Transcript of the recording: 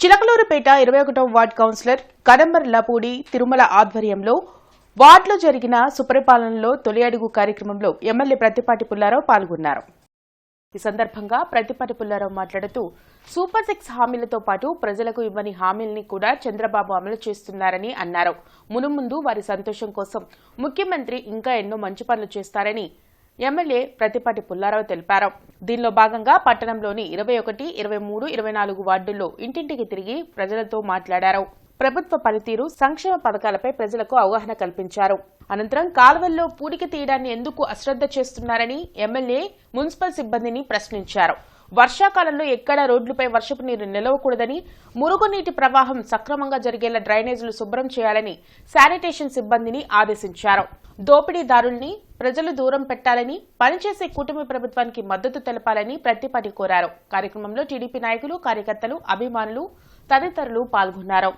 చిలకలూరుపేట ఇరవై ఒకటవ ward councillor కడంబర్లపూడి Tirumala ఆధ్వర్యంలో వార్డులో జరిగిన సుపరిపాలనలో తొలి అడుగు కార్యక్రమంలో ఎమ్మెల్యే ప్రతిపాటి పుల్లారావు పాల్గొన్నారు. ఈ సందర్భంగా ప్రతిపాటి పుల్లారావు మాట్లాడుతూ సూపర్ సిక్స్ హామీలతో పాటు ప్రజలకు ఇవ్వని హామీల్ని కూడా చంద్రబాబు అమలు చేస్తున్నారని అన్నారు. మునుముందు వారి సంతోషం కోసం ముఖ్యమంత్రి ఇంకా ఎన్నో మంచి పనులు చేస్తారని ఎమ్మెల్యే ప్రతిపాటి పుల్లారావు తెలిపారు. దీనిలో భాగంగా పట్టణంలోని ఇరవై ఒకటి ఇరవై మూడు ఇరవై నాలుగు వార్డుల్లో ఇంటింటికి తిరిగి ప్రజలతో మాట్లాడారు. ప్రభుత్వ పనితీరు సంక్షేమ పథకాలపై ప్రజలకు అవగాహన కల్పించారు. అనంతరం కాలువల్లో పూడిక తీయడాన్ని ఎందుకు అశ్రద్ధ చేస్తున్నారని ఎమ్మెల్యే మున్సిపల్ సిబ్బందిని ప్రశ్నించారు. వర్షాకాలంలో ఎక్కడా రోడ్లపై వర్షపు నీరు నిలవకూడదని మురుగునీటి ప్రవాహం సక్రమంగా జరిగేలా డ్రైనేజీలు శుభ్రం చేయాలని శానిటేషన్ సిబ్బందిని ఆదేశించారు. దోపిడీదారుల్ని ప్రజలు దూరం పెట్టాలని పనిచేసే కూటమి ప్రభుత్వానికి మద్దతు తెలపాలని ప్రతిపాటి కోరారు. కార్యక్రమంలో టీడీపీ నాయకులు కార్యకర్తలు అభిమానులు తదితరులు పాల్గొన్నారు.